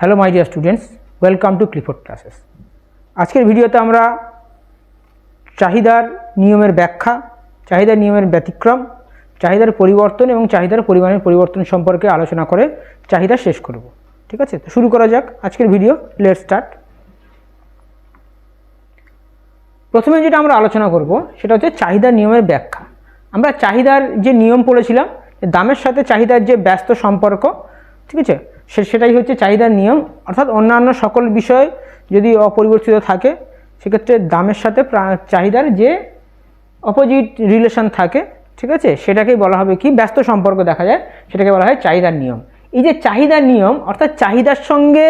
Hello my dear students, welcome to Clifford classes. আজকের ভিডিওতে আমরা চাহিদার নিয়মের ব্যাখ্যা, চাহিদার নিয়মের ব্যতিক্রম, চাহিদার পরিবর্তন এবং চাহিদার পরিমাণের পরিবর্তন সম্পর্কে আলোচনা করে চাহিদা শেষ করব। ঠিক আছে? তো শুরু করা যাক। আজকের ভিডিও লেট স্টার্ট প্রথমে যেটা আমরা আলোচনা করব, সেটা হচ্ছে চাহিদার নিয়মের ব্যাখ্যা। আমরা চাহিদার যে নিয়ম পড়েছিলাম দামের সাথে চাহিদার যে ব্যস্ত সম্পর্ক, ঠিক আছে? সে সেটাই হচ্ছে চাহিদার নিয়ম। অর্থাৎ অন্যান্য সকল বিষয় যদি অপরিবর্তিত থাকে, সেক্ষেত্রে দামের সাথে চাহিদার যে অপোজিট রিলেশন থাকে, ঠিক আছে? সেটাকেই বলা হবে কি? ব্যস্ত সম্পর্ক দেখা যায়। সেটাকে বলা হয় চাহিদার নিয়ম। এই যে চাহিদার নিয়ম, অর্থাৎ চাহিদার সঙ্গে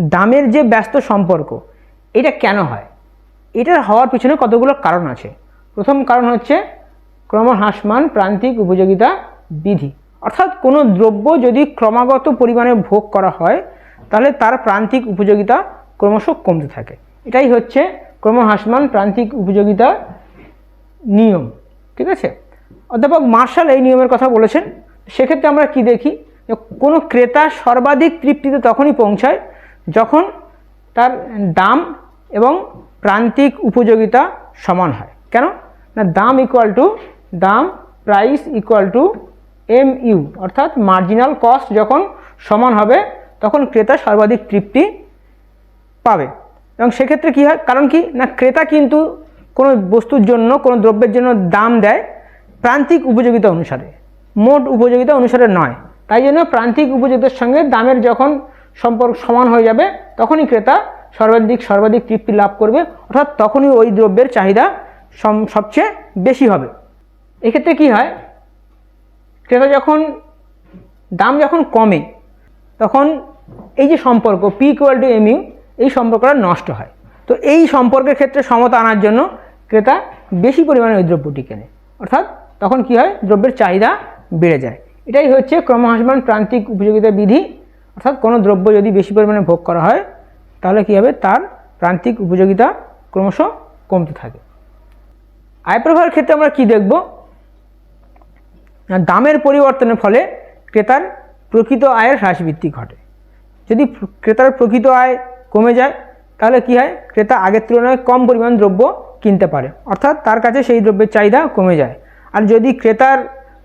দামের যে ব্যস্ত সম্পর্ক, এটা কেন হয়? এটার হওয়ার পিছনে কতগুলো কারণ আছে? প্রথম কারণ হচ্ছে ক্রমহ্রাসমান প্রান্তিক উপযোগিতা বিধি। অর্থাৎ কোনো দ্রব্য যদি ক্রমাগত পরিমাণে ভোগ করা হয়, তাহলে তার প্রান্তিক উপযোগিতা ক্রমশ কমতে থাকে। এটাই হচ্ছে ক্রমহ্রাসমান প্রান্তিক উপযোগিতা নিয়ম, ঠিক আছে? অধ্যাপক মার্শাল এই নিয়মের কথা বলেছেন। সেক্ষেত্রে আমরা কি দেখি? কোনো ক্রেতা সর্বাধিক তৃপ্তিতে তখনই পৌঁছায় যখন তার দাম এবং প্রান্তিক উপযোগিতা সমান হয়। কেন? না, দাম ইকুয়াল টু দাম price equal to M U অর্থাৎ মার্জিনাল কস্ট যখন সমান হবে, তখন ক্রেতা সর্বাধিক তৃপ্তি পাবে। এবং সেক্ষেত্রে কী হয়? কারণ কি? না, ক্রেতা কিন্তু কোনো বস্তুর জন্য, কোনো দ্রব্যের জন্য দাম দেয় প্রান্তিক উপযোগিতা অনুসারে। মোট উপযোগিতা অনুসারে নয়। তাই জন্য প্রান্তিক উপযোগিতার সঙ্গে দামের যখন সম্পর্ক সমান হয়ে যাবে, তখনই ক্রেতা সর্বাধিক সর্বাধিক তৃপ্তি লাভ করবে, অর্থাৎ তখনই ওই দ্রব্যের চাহিদা সবচেয়ে বেশি হবে। এক্ষেত্রে কি হয়? ক্রেতা যখন দাম যখন কমে, তখন এই যে সম্পর্ক P equal to M U এই সম্পর্কটা নষ্ট হয়। তো এই সম্পর্কের ক্ষেত্রে সমতা আনার জন্য ক্রেতা বেশি পরিমাণে ওই দ্রব্যটি কেনে। অর্থাৎ তখন কি হয়? দ্রব্যের চাহিদা বেড়ে যায়। এটাই হচ্ছে ক্রমহ্রাসমান প্রান্তিক উপযোগিতা বিধি। অর্থাৎ কোনো দ্রব্য যদি বেশি পরিমাণে ভোগ করা হয়, তাহলে কী হবে? তার প্রান্তিক উপযোগিতা ক্রমশ কমতে থাকে। আয় প্রবাহের ক্ষেত্রে আমরা কি দেখব? দামের পরিবর্তনের ফলে ক্রেতার প্রকৃত আয়ের হ্রাস হ্রাসবৃদ্ধি ঘটে। যদি ক্রেতার প্রকৃত আয় কমে যায়, তাহলে কি হয়? ক্রেতা আগের তুলনায় কম পরিমাণ দ্রব্য কিনতে পারে। অর্থাৎ তার কাছে সেই দ্রব্যের চাহিদা কমে যায়। আর যদি ক্রেতার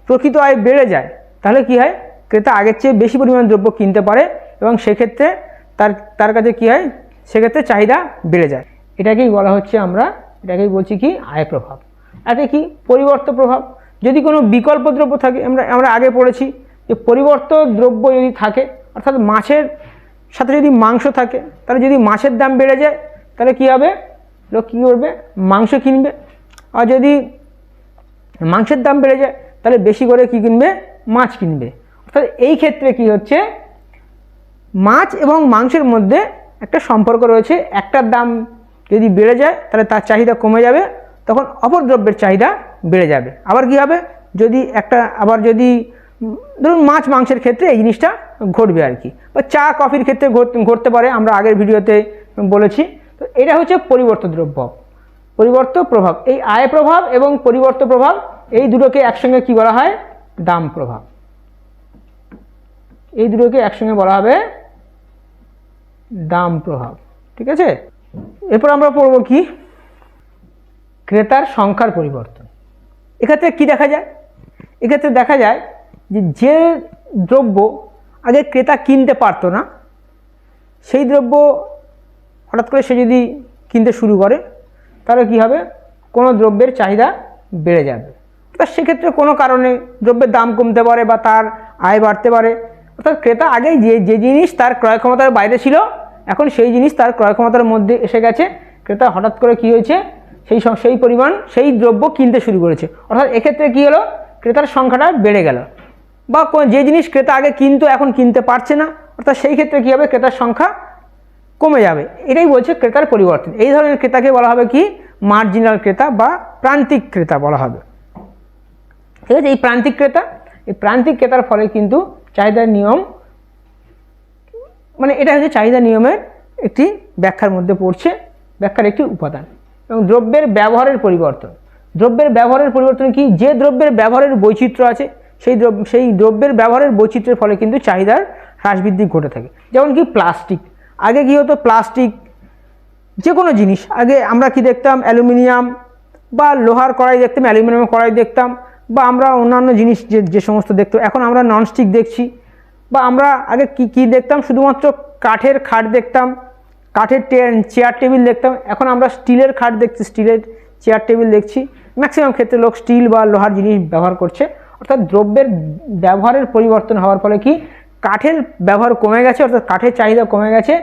প্রকৃত আয় বেড়ে যায়, তাহলে কি হয়? ক্রেতা আগের চেয়ে বেশি পরিমাণ দ্রব্য কিনতে পারে এবং সেক্ষেত্রে তার তার কাছে কি হয়? সেক্ষেত্রে চাহিদা বেড়ে যায়। এটাকেই বলা হচ্ছে আমরা, এটাকেই বলছি কি? আয় প্রভাব। এটা কি? পরিবর্ত প্রভাব। যদি কোনো বিকল্প দ্রব্য থাকে, আমরা আমরা আগে পড়েছি যে পরিবর্ত দ্রব্য যদি থাকে, অর্থাৎ মাছের সাথে যদি মাংস থাকে, তাহলে যদি মাছের দাম বেড়ে যায়, তাহলে কী হবে? লোক কী করবে? মাংস কিনবে। আর যদি মাংসের দাম বেড়ে যায়, তাহলে বেশি করে কী কিনবে? মাছ কিনবে। অর্থাৎ এই ক্ষেত্রে কি হচ্ছে? মাছ এবং মাংসের মধ্যে একটা সম্পর্ক রয়েছে। একটার দাম যদি বেড়ে যায়, তাহলে তার চাহিদা কমে যাবে। তখন অপর দ্রব্যের চাহিদা বেড়ে যাবে। আবার কি হবে? যদি একটা, আবার যদি, ধরুন মাছ মাংসের ক্ষেত্রে এই জিনিসটা ঘটবে আর কি। বা চা, কফির ক্ষেত্রে ঘটতে পারে, আমরা আগের ভিডিওতে বলেছি। তো এটা হচ্ছে পরিবর্ত দ্রব্য, পরিবর্ত প্রভাব। এই আয় প্রভাব এবং পরিবর্ত প্রভাব, এই দুটোকে একসঙ্গে কি বলা হয়? দাম প্রভাব। এই দুটোকে একসঙ্গে বলা হবে দাম প্রভাব। ঠিক আছে? এরপর আমরা পড়ব কি? ক্রেতার সংখ্যার পরিবর্তন। এক্ষেত্রে কি দেখা যায়? এক্ষেত্রে দেখা যায় যে যে দ্রব্য আগে ক্রেতা কিনতে পারতো না, সেই দ্রব্য হঠাৎ করে সে যদি কিনতে শুরু করে, তাহলে কি হবে? কোনো দ্রব্যের চাহিদা বেড়ে যাবে। অর্থাৎ সেক্ষেত্রে কোনো কারণে দ্রব্যের দাম কমতে পারে বা তার আয় বাড়তে পারে। অর্থাৎ ক্রেতা আগে যে যে জিনিস তার ক্রয় ক্ষমতার বাইরে ছিল, এখন সেই জিনিস তার ক্রয় ক্ষমতার মধ্যে এসে গেছে। ক্রেতা হঠাৎ করে কি হয়েছে? সেই সেই পরিমাণ, সেই দ্রব্য কিনতে শুরু করেছে। অর্থাৎ এক্ষেত্রে কী হলো? ক্রেতার সংখ্যাটা বেড়ে গেল। বা যে জিনিস ক্রেতা আগে কিনতো এখন কিনতে পারছে না, অর্থাৎ সেই ক্ষেত্রে কী হবে? ক্রেতার সংখ্যা কমে যাবে। এটাই বলছে ক্রেতার পরিবর্তন। এই ধরনের ক্রেতাকে বলা হবে কি? মার্জিনাল ক্রেতা বা প্রান্তিক ক্রেতা বলা হবে। ঠিক আছে? এই প্রান্তিক ক্রেতা, এই প্রান্তিক ক্রেতার ফলে কিন্তু চাহিদার নিয়ম মানে এটা হচ্ছে চাহিদা নিয়মের একটি ব্যাখ্যার মধ্যে পড়ছে, ব্যাখ্যার একটি উপাদান। এবং দ্রব্যের ব্যবহারের পরিবর্তন। দ্রব্যের ব্যবহারের পরিবর্তন কি? যে দ্রব্যের ব্যবহারের বৈচিত্র্য আছে, সেই দ্রব্য সেই দ্রব্যের ব্যবহারের বৈচিত্র্যের ফলে কিন্তু চাহিদার হ্রাস বৃদ্ধি ঘটে থাকে। যেমন কি প্লাস্টিক। আগে কী হতো? প্লাস্টিক যে কোনো জিনিস। আগে আমরা কি দেখতাম? অ্যালুমিনিয়াম বা লোহার কড়াই দেখতাম, অ্যালুমিনিয়ামের কড়াই দেখতাম বা আমরা অন্যান্য জিনিস যে যে সমস্ত দেখতাম এখন আমরা ননস্টিক দেখছি বা আমরা আগে কি কি দেখতাম? শুধুমাত্র কাঠের খাট দেখতাম কাঠের চেয়ার টেবিল দেখতাম। এখন আমরা স্টিলের খাট দেখছি, স্টিলের চেয়ার টেবিল দেখছি। ম্যাক্সিমাম ক্ষেত্রে লোক স্টিল বা লোহার জিনিস ব্যবহার করছে। অর্থাৎ দ্রব্যের ব্যবহারের পরিবর্তন হওয়ার ফলে কি? কাঠের ব্যবহার কমে গেছে, অর্থাৎ কাঠের চাহিদা কমে গেছে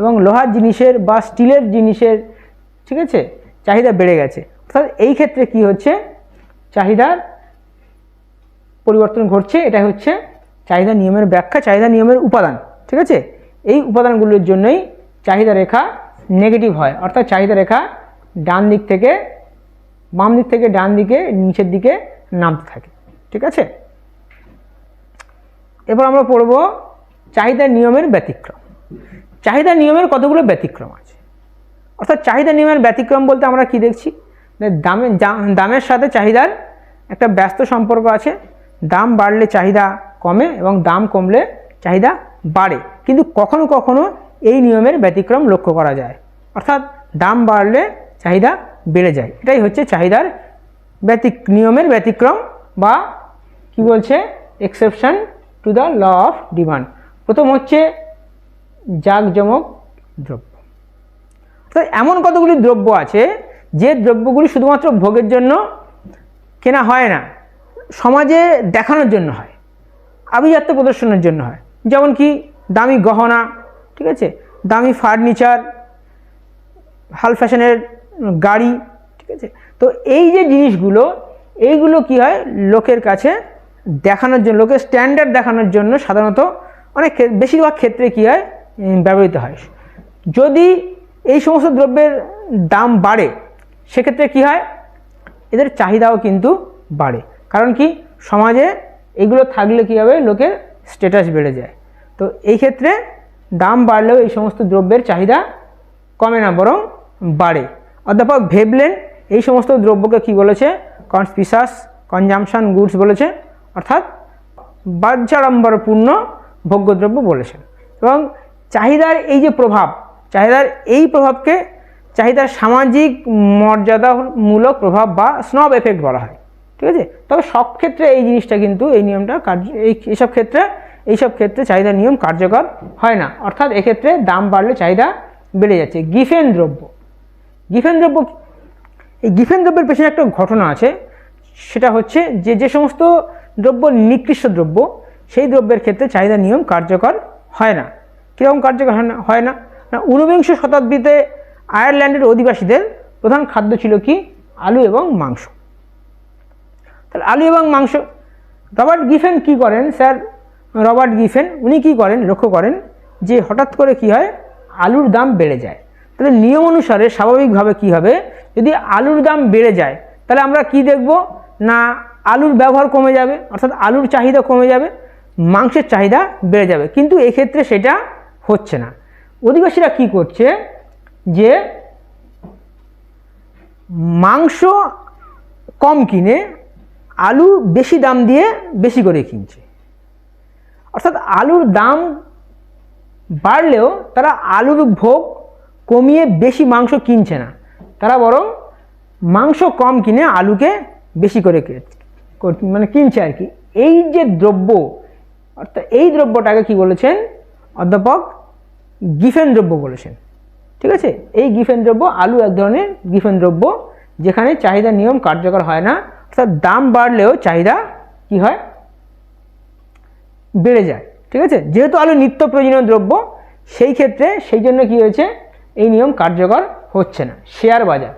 এবং লোহার জিনিসের বা স্টিলের জিনিসের, ঠিক আছে? চাহিদা বেড়ে গেছে। অর্থাৎ এই ক্ষেত্রে কি হচ্ছে? চাহিদার পরিবর্তন ঘটছে। এটা হচ্ছে চাহিদা নিয়মের ব্যাখ্যা, চাহিদা নিয়মের উপাদান, ঠিক আছে? এই উপাদানগুলোর জন্যই চাহিদা রেখা নেগেটিভ হয়। অর্থাৎ চাহিদা রেখা ডান দিক থেকে, বাম দিক থেকে, ডান দিকে, নিচের দিকে নামতে থাকে। ঠিক আছে? এবার আমরা পড়ব চাহিদা নিয়মের ব্যতিক্রম। চাহিদা নিয়মের কতগুলো ব্যতিক্রম আছে? অর্থাৎ চাহিদা নিয়মের ব্যতিক্রম বলতে আমরা কি দেখছি? যে দামের দামের সাথে চাহিদার একটা ব্যস্ত সম্পর্ক আছে। দাম বাড়লে চাহিদা কমে এবং দাম কমলে চাহিদা বাড়ে। কিন্তু কখনো কখনো এই নিয়মের ব্যতিক্রম লক্ষ্য করা যায়। অর্থাৎ দাম বাড়লে চাহিদা বেড়ে যায়। এটাই হচ্ছে চাহিদার ব্যতিক, নিয়মের ব্যতিক্রম বা কি বলছে? Exception to the law of demand প্রথম হচ্ছে জাঁকজমক দ্রব্য। অর্থাৎ এমন কতগুলি দ্রব্য আছে, যে দ্রব্যগুলি শুধুমাত্র ভোগের জন্য কেনা হয় না, সমাজে দেখানোর জন্য হয়, আভিজাত্য প্রদর্শনের জন্য হয়। যেমন কি দামি গহনা ঠিক আছে? দামি ফার্নিচার হাল ফ্যাশনের গাড়ি, ঠিক আছে? তো এই যে জিনিসগুলো, এইগুলো কি হয়? লোকের কাছে দেখানোর জন্য, লোকের স্ট্যান্ডার্ড দেখানোর জন্য সাধারণত অনেক বেশিরভাগ ক্ষেত্রে কি হয়? ব্যবহৃত হয়। যদি এই সমস্ত দ্রব্যের দাম বাড়ে, সেক্ষেত্রে কি হয়? এদের চাহিদাও কিন্তু বাড়ে। কারণ কি? সমাজে এগুলো থাকলে কী হবে? লোকের স্ট্যাটাস বেড়ে যায়। তো এই ক্ষেত্রে দাম বাড়লেও এই সমস্ত দ্রব্যের চাহিদা কমে না, বরং বাড়ে। অধ্যাপক ভেবলেন এই সমস্ত দ্রব্যকে কি বলেছে? কনস্পিসাস কনজামশন গুডস বলেছে, অর্থাৎ বাহ্যাড়ম্বরপূর্ণ ভোগ্যদ্রব্য বলেছেন। এবং চাহিদার এই যে প্রভাব, চাহিদার এই প্রভাবকে চাহিদার সামাজিক মর্যাদামূলক প্রভাব বা স্নব এফেক্ট বলা হয়। ঠিক আছে? তবে সব ক্ষেত্রে এই জিনিসটা কিন্তু এই নিয়মটা কার্য এই এইসব ক্ষেত্রে এইসব ক্ষেত্রে চাহিদা নিয়ম কার্যকর হয় না। অর্থাৎ এক্ষেত্রে দাম বাড়লে চাহিদা বেড়ে যাচ্ছে। গিফেন দ্রব্য। গিফেন দ্রব্য, এই গিফেন দ্রব্যের পেছনে একটা ঘটনা আছে। সেটা হচ্ছে যে যে সমস্ত দ্রব্য নিকৃষ্ট দ্রব্য, সেই দ্রব্যের ক্ষেত্রে চাহিদা নিয়ম কার্যকর হয় না। কীরকম কার্যকর হয় না? হয় না। না, ঊনবিংশ শতাব্দীতে আয়ারল্যান্ডের অধিবাসীদের প্রধান খাদ্য ছিল কি? আলু এবং মাংস। তাহলে আলু এবং মাংস, রবার্ট গিফেন কি করেন? স্যার রবার্ট গিফেন, উনি কি করেন, লক্ষ্য করেন যে হঠাৎ করে কি হয়, আলুর দাম বেড়ে যায়। তাহলে নিয়ম অনুসারে স্বাভাবিকভাবে কি হবে, যদি আলুর দাম বেড়ে যায়, তাহলে আমরা কি দেখব? না, আলুর ব্যবহার কমে যাবে, অর্থাৎ আলুর চাহিদা কমে যাবে, মাংসের চাহিদা বেড়ে যাবে। কিন্তু এক্ষেত্রে সেটা হচ্ছে না। অধিবাসীরা কি করছে যে মাংস কম কিনে আলু বেশি দাম দিয়ে বেশি করে কিনছে। অর্থাৎ আলুর দাম বাড়লেও তারা আলুর ভোগ কমিয়ে বেশি মাংস কিনছে না। তারা বরং মাংস কম কিনে আলুকে বেশি করে মানে কিনছে আর কি। এই যে দ্রব্য, অর্থাৎ এই দ্রব্যটাকে কি বলেছেন? অধ্যাপক গিফেন দ্রব্য বলেছেন। ঠিক আছে? এই গিফেন দ্রব্য, আলু এক ধরনের গিফেন দ্রব্য, যেখানে চাহিদা নিয়ম কার্যকর হয় না। অর্থাৎ দাম বাড়লেও চাহিদা কি হয়? বেড়ে যায়, ঠিক আছে? যেহেতু আলু নিত্য প্রয়োজনীয় দ্রব্য, সেই ক্ষেত্রে সেই জন্য কি হয়েছে? এই নিয়ম কার্যকর হচ্ছে না। শেয়ার বাজার।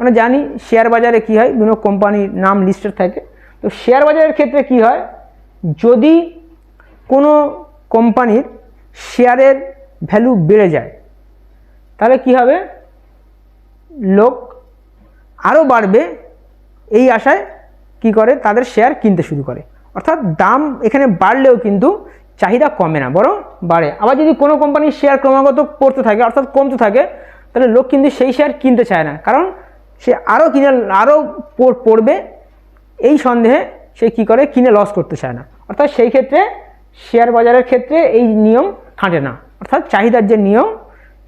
আমরা জানি শেয়ার বাজারে কি হয়, বিভিন্ন কোম্পানির নাম লিস্টেড থাকে। তো শেয়ার বাজারের ক্ষেত্রে কি হয়? যদি কোনো কোম্পানির শেয়ারের ভ্যালু বেড়ে যায়, তাহলে কি হবে? লোক আরও বাড়বে। এই আশায় কি করে? তাদের শেয়ার কিনতে শুরু করে। অর্থাৎ দাম এখানে বাড়লেও কিন্তু চাহিদা কমে না, বরং বাড়ে। আবার যদি কোনো কোম্পানির শেয়ার ক্রমাগত পড়তে থাকে, অর্থাৎ কমতে থাকে, তাহলে লোক কিন্তু সেই শেয়ার কিনতে চায় না। কারণ সে আরও কিনে আরও পড়বে, এই সন্দেহে সে কি করে? কিনে লস করতে চায় না। অর্থাৎ সেই ক্ষেত্রে শেয়ার বাজারের ক্ষেত্রে এই নিয়ম খাটে না। অর্থাৎ চাহিদার যে নিয়ম,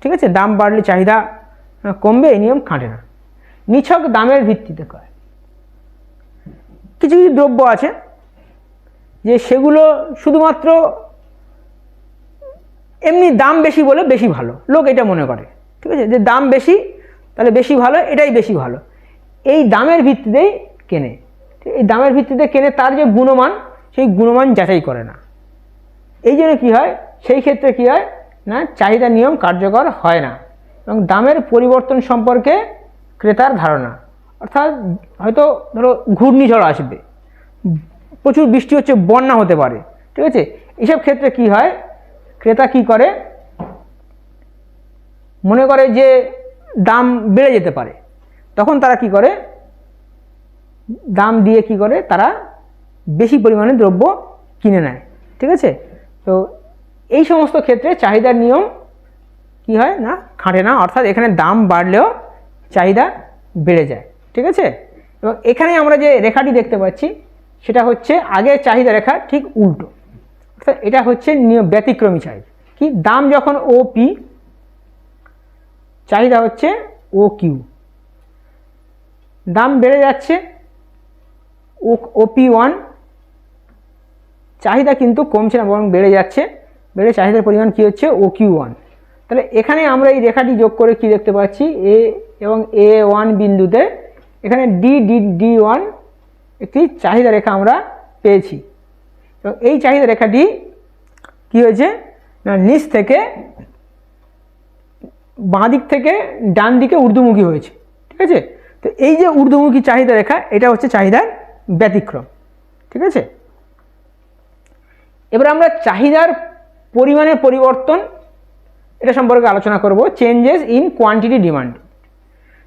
ঠিক আছে, দাম বাড়লে চাহিদা কমবে, এই নিয়ম খাটে না। নিছক দামের ভিত্তিতে করে কিছু কিছু দ্রব্য আছে যে সেগুলো শুধুমাত্র এমনি দাম বেশি বলে বেশি ভালো। লোক এটা মনে করে। ঠিক আছে? যে দাম বেশি, তাহলে বেশি ভালো, এটাই বেশি ভালো। এই দামের ভিত্তিতেই কেনে। এই দামের ভিত্তিতে কেনে তার যে গুণমান, সেই গুণমান যাচাই করে না। এই জন্য কী হয়? সেই ক্ষেত্রে কী হয়? না, চাহিদা নিয়ম কার্যকর হয় না। এবং দামের পরিবর্তন সম্পর্কে ক্রেতার ধারণা। অর্থাৎ হয়তো ধরো ঘূর্ণিঝড় আসবে। প্রচুর বৃষ্টি হচ্ছে, বন্যা হতে পারে। ঠিক আছে? এসব ক্ষেত্রে কি হয়? ক্রেতা কি করে? মনে করে যে দাম বেড়ে যেতে পারে। তখন তারা কি করে? দাম দিয়ে কি করে? তারা বেশি পরিমাণে দ্রব্য কিনে নেয়। ঠিক আছে? তো এই সমস্ত ক্ষেত্রে চাহিদার নিয়ম কি হয় না? খাটে না। অর্থাৎ এখানে দাম বাড়লেও চাহিদা বেড়ে যায়। ঠিক আছে? এবং এখানে আমরা যে রেখাটি দেখতে পাচ্ছি সেটা হচ্ছে আগের চাহিদা রেখা ঠিক উল্টো। অর্থাৎ এটা হচ্ছে ব্যতিক্রমী চাহিদা। কি? দাম যখন ও পি চাহিদা হচ্ছে ও কিউ দাম বেড়ে যাচ্ছে ও ওপি ওয়ান চাহিদা কিন্তু কমছে না, বরং বেড়ে যাচ্ছে। বেড়ে চাহিদার পরিমাণ কী হচ্ছে? ও কিউ ওয়ান তাহলে এখানে আমরা এই রেখাটি যোগ করে কি দেখতে পাচ্ছি? এ এবং এ ওয়ান বিন্দুতে এখানে ডি ডি ডি ওয়ান একটি চাহিদা রেখা আমরা পেয়েছি। এবং এই চাহিদা রেখাটি কি হয়েছে? না, নিচ থেকে বাঁ দিক থেকে ডান দিকে ঊর্ধ্বমুখী হয়েছে। ঠিক আছে? তো এই যে ঊর্ধ্বমুখী চাহিদা রেখা, এটা হচ্ছে চাহিদার ব্যতিক্রম। ঠিক আছে? এবার আমরা চাহিদার পরিমাণের পরিবর্তন, এটা সম্পর্কে আলোচনা করব। চেঞ্জেস ইন কোয়ান্টিটি ডিমান্ড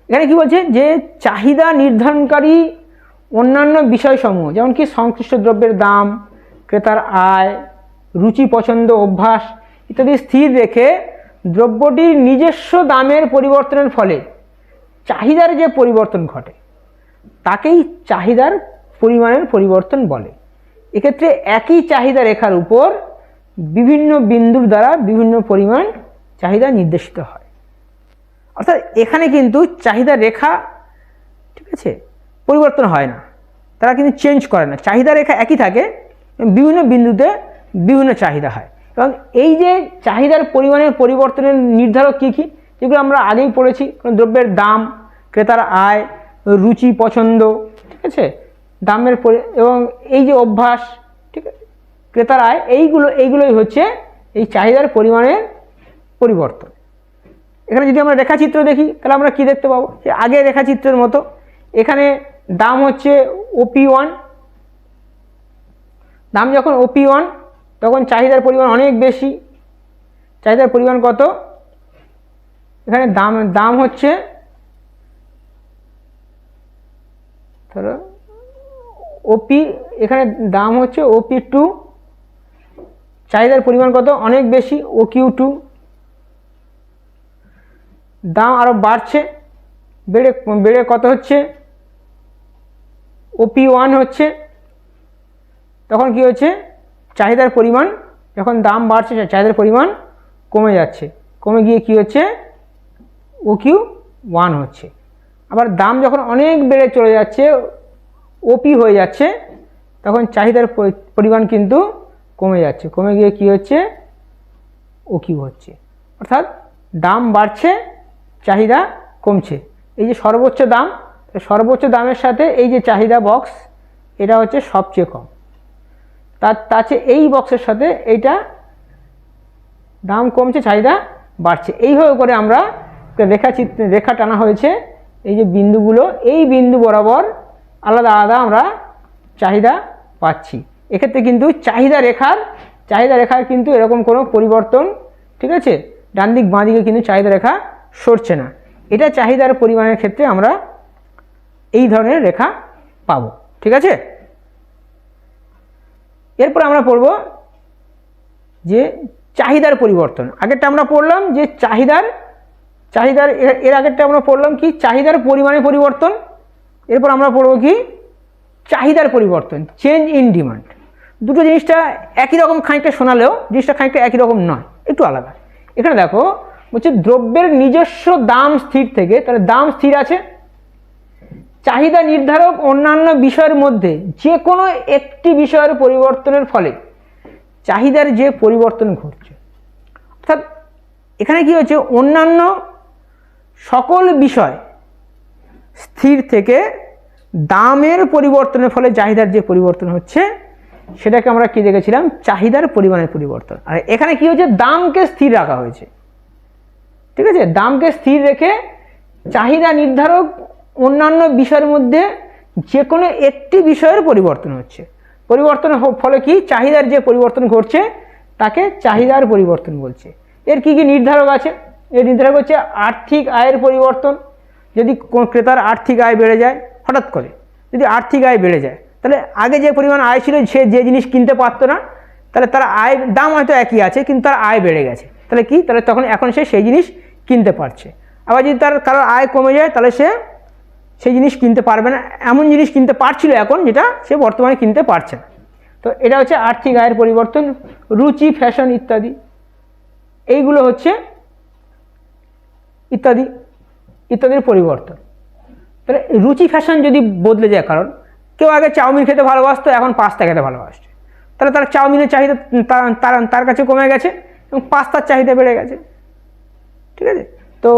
এখানে কি বলছে? যে চাহিদা নির্ধারণকারী অন্যান্য বিষয়সমূহ, যেমন কি সংশ্লিষ্ট দ্রব্যের দাম, ক্রেতার আয়, রুচি, পছন্দ, অভ্যাস ইত্যাদি স্থির রেখে দ্রব্যটির নিজস্ব দামের পরিবর্তনের ফলে চাহিদার যে পরিবর্তন ঘটে, তাকেই চাহিদার পরিমাণের পরিবর্তন বলে। এক্ষেত্রে একই চাহিদা রেখার উপর বিভিন্ন বিন্দুর দ্বারা বিভিন্ন পরিমাণ চাহিদা নির্দেশিত হয়। অর্থাৎ এখানে কিন্তু চাহিদা রেখা, ঠিক আছে? পরিবর্তন হয় না। তারা কিন্তু চেঞ্জ করে না। চাহিদা রেখা একই থাকে, বিভিন্ন বিন্দুতে বিভিন্ন চাহিদা হয়। এবং এই যে চাহিদার পরিমাণের পরিবর্তনের নির্ধারক কী কী, যেগুলো আমরা আগেই পড়েছি দ্রব্যের দাম, ক্রেতার আয়, রুচি, পছন্দ, ঠিক আছে? দামের এবং এই যে অভ্যাস, ঠিক আছে? ক্রেতার আয়, এইগুলো, এইগুলোই হচ্ছে এই চাহিদার পরিমাণের পরিবর্তন। এখানে যদি আমরা রেখাচিত্র দেখি, তাহলে আমরা কি দেখতে পাবো? যে আগে রেখাচিত্রের মতো এখানে দাম হচ্ছে ওপি ওয়ান দাম যখন ওপি ওয়ান তখন চাহিদার পরিমাণ অনেক বেশি। চাহিদার পরিমাণ কত? এখানে দাম দাম হচ্ছে, ধরো ওপি এখানে দাম হচ্ছে ওপি টু চাহিদার পরিমাণ কত? অনেক বেশি ও কিউ টু দাম আরও বাড়ছে। বেড়ে বেড়ে কত হচ্ছে? ওপি ওয়ান হচ্ছে, তখন কি হচ্ছে? চাহিদার পরিমাণ, যখন দাম বাড়ছে চাহিদার পরিমাণ কমে যাচ্ছে। কমে গিয়ে কি হচ্ছে? ও কিউ ওয়ান হচ্ছে। আবার দাম যখন অনেক বেড়ে চলে যাচ্ছে ওপি হয়ে যাচ্ছে, তখন চাহিদার পরিমাণ কিন্তু কমে যাচ্ছে। কমে গিয়ে কি হচ্ছে? ও কিউ হচ্ছে। অর্থাৎ দাম বাড়ছে, চাহিদা কমছে। এই যে সর্বোচ্চ দাম সর্বোচ্চ দামের সাথে এই যে চাহিদা বক্স এটা হচ্ছে সবচেয়ে কম। তার চেয়ে এই বক্সের সাথে এইটা দাম কমছে, চাহিদা বাড়ছে। এইভাবে করে আমরা রেখা চিত্র রেখা টানা হয়েছে। এই যে বিন্দুগুলো, এই বিন্দু বরাবর আলাদা আলাদা আমরা চাহিদা পাচ্ছি। এক্ষেত্রে কিন্তু চাহিদা রেখার চাহিদা রেখার কিন্তু এরকম কোনো পরিবর্তন, ঠিক আছে? ডান দিক বাঁ দিকে কিন্তু চাহিদা রেখা সরছে না। এটা চাহিদার পরিমাণের ক্ষেত্রে আমরা এই ধরনের রেখা পাবো, ঠিক আছে? এরপর আমরা পড়ব যে চাহিদার পরিবর্তন। আগেরটা আমরা পড়লাম যে চাহিদার চাহিদার, এর- আগেরটা আমরা পড়লাম কি? চাহিদার পরিমাণে পরিবর্তন। এরপর আমরা পড়ব কি? চাহিদার পরিবর্তন চেঞ্জ ইন ডিমান্ড দুটো জিনিসটা একই রকম খানিকটা শোনালেও, জিনিসটা খানিকটা একই রকম নয়, একটু আলাদা। এখানে দেখো, বলছে দ্রব্যের নিজস্ব দাম স্থির থেকে, তাহলে দাম স্থির আছে চাহিদা নির্ধারক অন্যান্য বিষয়ের মধ্যে যে কোনো একটি বিষয়ের পরিবর্তনের ফলে চাহিদার যে পরিবর্তন ঘটছে। অর্থাৎ এখানে কি হচ্ছে? অন্যান্য সকল বিষয় স্থির থেকে দামের পরিবর্তনের ফলে চাহিদার যে পরিবর্তন হচ্ছে, সেটাকে আমরা কি দেখেছিলাম? চাহিদার পরিমাণের পরিবর্তন। আর এখানে কি হচ্ছে? দামকে স্থির রাখা হয়েছে। ঠিক আছে? দামকে স্থির রেখে চাহিদা নির্ধারক অন্যান্য বিষয়ের মধ্যে যে কোনো একটি বিষয়ের পরিবর্তন হচ্ছে। পরিবর্তন ফলে কি? চাহিদার যে পরিবর্তন ঘটছে, তাকে চাহিদার পরিবর্তন বলছে। এর কি কি নির্ধারক আছে? এর নির্ধারক হচ্ছে আর্থিক আয়ের পরিবর্তন। যদি ক্রেতার আর্থিক আয় বেড়ে যায়, হঠাৎ করে যদি আর্থিক আয় বেড়ে যায়, তাহলে আগে যে পরিমাণ আয় ছিল, সে যে জিনিস কিনতে পারতো না, তাহলে তার আয় দাম হয়তো একই আছে, কিন্তু তার আয় বেড়ে গেছে। তাহলে কি? তাহলে তখন এখন সে সেই জিনিস কিনতে পারছে। আবার যদি তার, কারোর আয় কমে যায়, তাহলে সে সেই জিনিস কিনতে পারবে না। এমন জিনিস কিনতে পারছিল এখন যেটা সে বর্তমানে কিনতে পারছে না। তো এটা হচ্ছে আর্থিক আয়ের পরিবর্তন, রুচি ফ্যাশন ইত্যাদি। এইগুলো হচ্ছে ইত্যাদি, ইত্যাদির পরিবর্তন। তাহলে রুচি ফ্যাশন যদি বদলে যায়, কারণ কেউ আগে চাউমিন খেতে ভালোবাসতো, এখন পাস্তা খেতে ভালোবাসছে। তাহলে তার চাউমিনের চাহিদা তার তার কাছে কমে গেছে এবং পাস্তার চাহিদা বেড়ে গেছে। ঠিক আছে? তো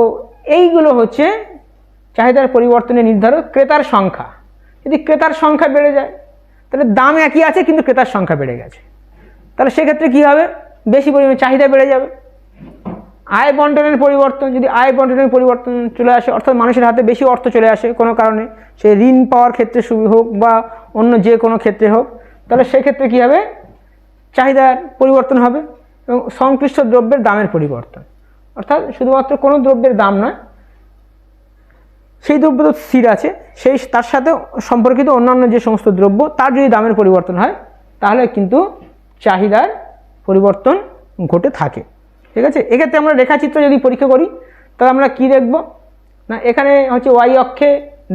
এইগুলো হচ্ছে চাহিদার পরিবর্তনের নির্ধারক ক্রেতার সংখ্যা। যদি ক্রেতার সংখ্যা বেড়ে যায়, তাহলে দাম একই আছে, কিন্তু ক্রেতার সংখ্যা বেড়ে গেছে। তাহলে সেক্ষেত্রে কী হবে? বেশি পরিমাণে চাহিদা বেড়ে যাবে। আয় বন্টনের পরিবর্তন, যদি আয় বন্টনের পরিবর্তন চলে আসে, অর্থাৎ মানুষের হাতে বেশি অর্থ চলে আসে কোনো কারণে, সে ঋণ পাওয়ার ক্ষেত্রে শুরু হোক বা অন্য যে কোনো ক্ষেত্রে হোক, তাহলে সেক্ষেত্রে কী হবে? চাহিদার পরিবর্তন হবে এবং সংশ্লিষ্ট দ্রব্যের দামের পরিবর্তন। অর্থাৎ শুধুমাত্র কোনো দ্রব্যের দাম নয় সেই দ্রব্য তো স্থির আছে, সেই তার সাথে সম্পর্কিত অন্যান্য যে সমস্ত দ্রব্য, তার যদি দামের পরিবর্তন হয়, তাহলে কিন্তু চাহিদার পরিবর্তন ঘটে থাকে। ঠিক আছে? এক্ষেত্রে আমরা রেখাচিত্র যদি পরীক্ষা করি, তাহলে আমরা কি দেখব? না, এখানে হচ্ছে ওয়াই অক্ষে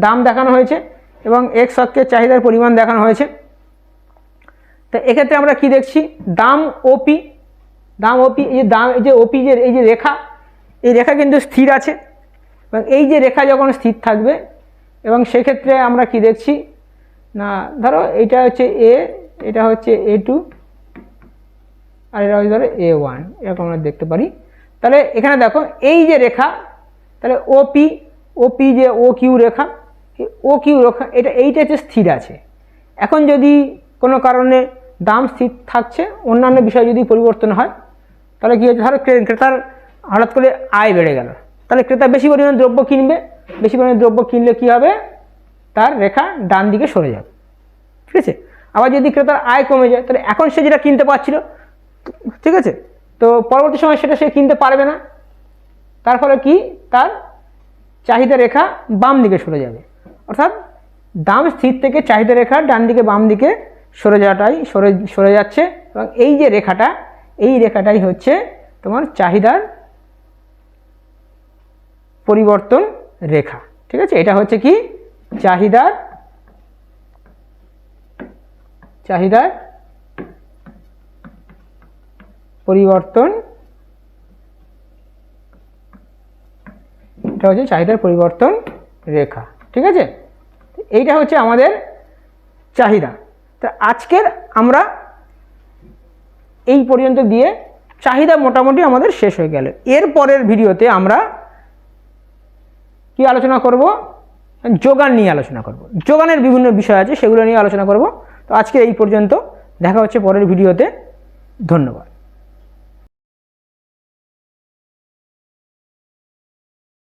দাম দেখানো হয়েছে এবং এক্স অক্ষে চাহিদার পরিমাণ দেখানো হয়েছে। তো এক্ষেত্রে আমরা কি দেখছি? দাম ওপি দাম ওপি এই যে দাম, এই যে ওপি যে এই যে রেখা, এই রেখা কিন্তু স্থির আছে। এবং এই যে রেখা যখন স্থির থাকবে, এবং সেক্ষেত্রে আমরা কি দেখছি? না, ধরো এটা হচ্ছে এ এটা হচ্ছে এ টু আর এটা হচ্ছে ধরো এ ওয়ান এরকম আমরা দেখতে পারি। তাহলে এখানে দেখো, এই যে রেখা, তাহলে ওপি ওপি যে ও কিউ রেখা ও কিউ রেখা, এটা এইটা হচ্ছে স্থির আছে। এখন যদি কোনো কারণে দাম স্থির থাকছে, অন্যান্য বিষয় যদি পরিবর্তন হয়, তাহলে কী হচ্ছে? ধরো ক্রে- ক্রেতার হঠাৎ করে আয় বেড়ে গেল। তাহলে ক্রেতা বেশি পরিমাণে দ্রব্য কিনবে, বেশি পরিমাণে দ্রব্য কিনলে কী হবে? তার রেখা ডান দিকে সরে যাবে। ঠিক আছে? আবার যদি ক্রেতার আয় কমে যায়, তাহলে এখন সে যেটা কিনতে পারছিল, ঠিক আছে? তো পরবর্তী সময় সেটা সে কিনতে পারবে না। তার ফলে কি? তার চাহিদা রেখা বাম দিকে সরে যাবে। অর্থাৎ দাম স্থির থেকে চাহিদা রেখা ডান দিকে, বাম দিকে সরে যাওয়াটাই, সরে সরে যাচ্ছে। এবং এই যে রেখাটা, এই রেখাটাই হচ্ছে তোমার চাহিদার পরিবর্তন রেখা। ঠিক আছে? এটা হচ্ছে কি? চাহিদার চাহিদার পরিবর্তন, এটা হচ্ছে চাহিদার পরিবর্তন রেখা। ঠিক আছে? এইটা হচ্ছে আমাদের চাহিদা। তা আজকের আমরা এই পর্যন্ত দিয়ে চাহিদা মোটামুটি আমাদের শেষ হয়ে গেল। এর পরের ভিডিওতে আমরা কি আলোচনা করব? যোগান নিয়ে আলোচনা করব। যোগানের বিভিন্ন বিষয় আছে, সেগুলো নিয়ে আলোচনা করব। তো আজকে এই পর্যন্ত। দেখা হচ্ছে পরের ভিডিওতে। ধন্যবাদ।